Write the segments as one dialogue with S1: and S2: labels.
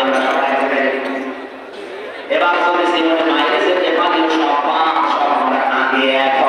S1: আলেমরা সবাই মিলে এবার করেছি মাইলেজের এবার সভা সভার আগে এক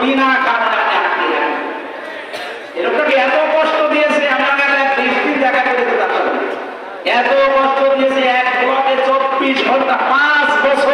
S1: বিনা কারণে আটকে এত কষ্ট দিয়েছে আপনার এক দেখা করে এত কষ্ট দিয়েছে, এক চব্বিশ ঘণ্টা, পাঁচ বছর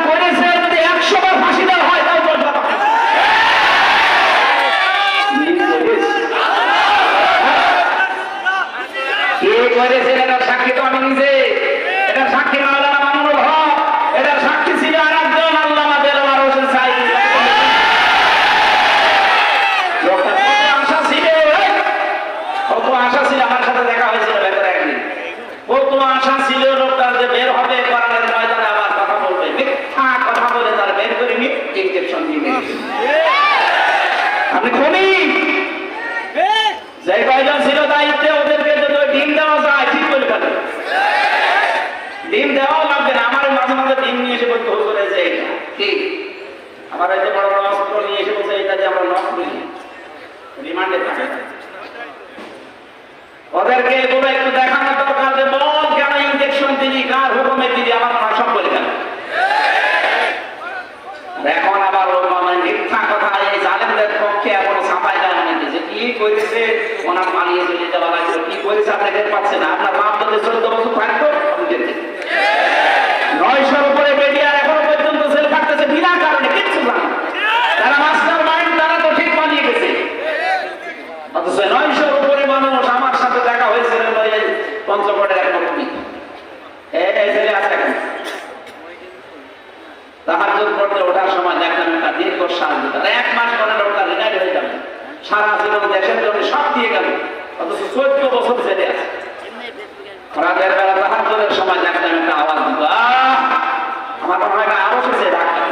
S1: ঠিক আমার এই যে বড় অস্ত্র নিয়ে এসে বলছে, এটা যে আমরা নখ বলি রিমান্ডে থাকে। ওদেরকে এগুলো একটু দেখানো দরকার যে বল কেন ইনজেকশন দিলি, কার হুকুমে দিলি আমার মা সব বলে কেন এখন আবার মানে মিথ্যা কথা, এই জালেমদের পক্ষে এখন ছাপাই যায় অনেকে যে কি করেছে, ওনার পালিয়ে চলে যাওয়া লাগছে কি করেছে আপনি টের পাচ্ছেন আপনার মা আপনাদের চোদ্দ বছর থাকতো আপনি সারা জীবন দেশের জন্য সব দিয়ে গেল। অথচ চোদ্দ বছর জেলে আছে। রাতের বেলা তাহার জলের সময় দেখলাম একটা আওয়াজ দিল আমার মনে আরও সে জানেন?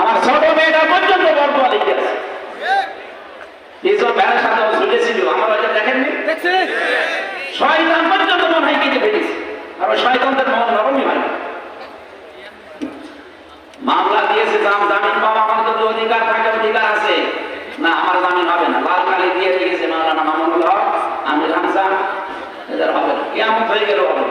S1: আমার ছোট মেয়েটা পর্যন্ত বর্তমান সাথে ঝুলেছিল। আমার ওইটা দেখেননি? শয়তান পর্যন্ত মনে হয় কেটে ফেলেছে। আর ওই শয়তানদের মন নরমই হয় না। মামলা দিয়েছে দাম জামিন পাওয়া আমার যদি অধিকার থাকে, অধিকার আছে। না, আমার জামিন হবে না। লাল কালি দিয়ে দিয়েছে মাওলানা মামুনুল হক আমির হামসা এদের হবে না। কেমন হয়ে গেল হবে।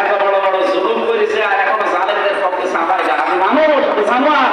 S1: এত
S2: বড়
S1: বড় জুলুম করেছে আর এখনও জালেমদের পক্ষে সাঁতার জানা মানুষ জানোয়ার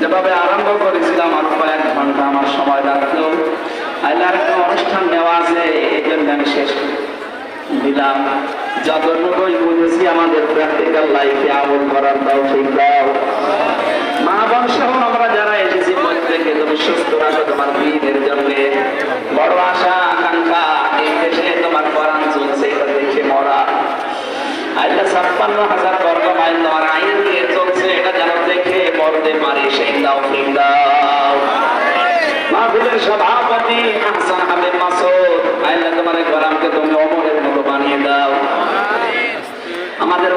S1: যেভাবে আরম্ভ করেছিলাম, আর কয়েক ঘণ্টা আমার সময় লাগতো আইলার একটা অনুষ্ঠান নেওয়া আছে, এই জন্য আমি শেষ দিলাম। যতটুকুই বুঝেছি, আমাদের প্র্যাকটিক্যাল লাইফে আমল করার দাও ঠিক দাও। মা বংশ আমরা যারা এসেছি, প্রত্যেকে তুমি সুস্থ রাখো তোমার দিনের দাও। আমাদের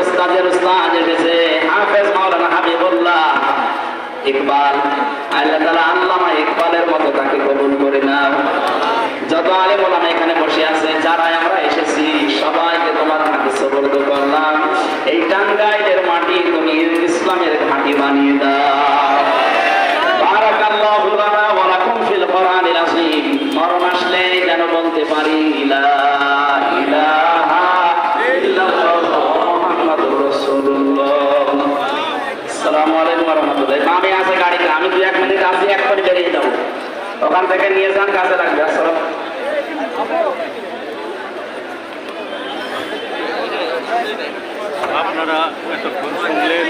S1: এসেছে, হাফেজ মাওলানা হাবিবুল্লাহ ইকবাল। আল্লাহ আল্লামা ইকবালের তাকে কবুল করে যত আলেম ওলামা এখানে বসে আছে যারা আমরা এসেছি, সবাইকে তোমার হাতে সবর্দ করলাম। এই টাঙ্গাইলের মাটি তুমি ইসলামের ঘাঁটি বানিয়ে দাও। ওখান থেকে নিয়ে যান কাজে লাগবে আসসালাম।
S3: আপনারা এতক্ষণ শুনলেন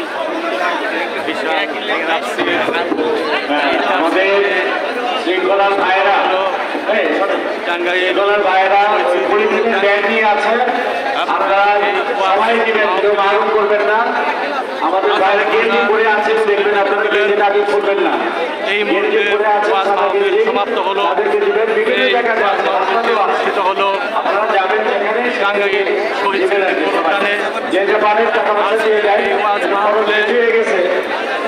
S4: হ্যাঁ, আমাদের শৃঙ্খলার ভাইরা শৃঙ্খলার ভাইরা ওই পলিথিনের ব্যাগ নিয়ে আছে আপনারা সবাই দিবেন কেউ মারুন করবেন না আমাদের বাইরে গেঞ্জি পরে আছে দেখবেন আপনাদের গেঞ্জিটা আগে করবেন না
S3: এই মুহূর্তে ওয়াজ মাহফিল সমাপ্ত হলো। এই ওয়াজ মাহফিলটি অনুষ্ঠিত হলো।
S4: আপনারা যাবেন যেখানে
S3: টাঙ্গাইল শহীদ। অনুষ্ঠানে।
S4: দেয়
S3: এই ওয়াজ মাহফিলে
S4: খরচ গেছে।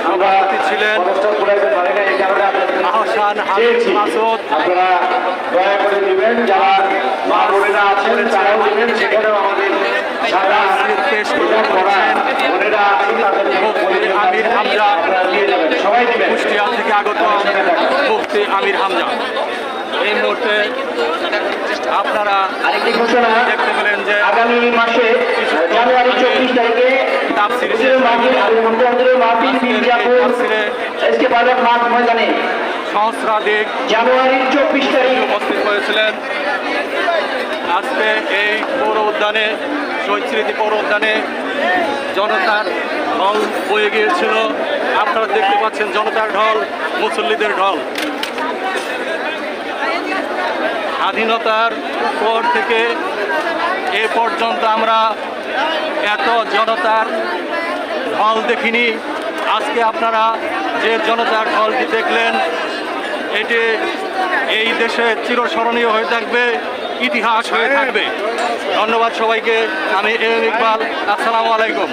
S4: আমরা
S3: সভাপতি ছিলেন আহসান হাবিব মাসুদ।
S4: আপনারা দয়া করে দিবেন যারা মা বোনেরা আছেন তারাও দিবেন সেখানেও আমাদের
S3: পেশ আমির হামজা কুষ্টিয়া থেকে আগত মুফতি আমির হামজা। এই মুহূর্তে আপনারা দেখতে পেলেন যে
S4: আগামী মাসে জানুয়ারি চব্বিশ তারিখে
S3: সহস্রাধিক
S4: জানুয়ারির চব্বিশ তারিখ।
S3: উপস্থিত হয়েছিলেন। আজকে এই পৌর উদ্যানে শহীদ স্মৃতি পৌর উদ্যানে জনতার ঢল বয়ে গিয়েছিল। আপনারা দেখতে পাচ্ছেন জনতার ঢল, মুসল্লিদের ঢল। স্বাধীনতার পর থেকে এ পর্যন্ত আমরা এত জনতার ঢল দেখিনি। আজকে আপনারা যে জনতার ঢলটি দেখলেন, এটি এই দেশে চিরস্মরণীয় হয়ে থাকবে, ইতিহাস হয়ে থাকবে। ধন্যবাদ সবাইকে। আমি এম ইকবাল। আসসালামু আলাইকুম।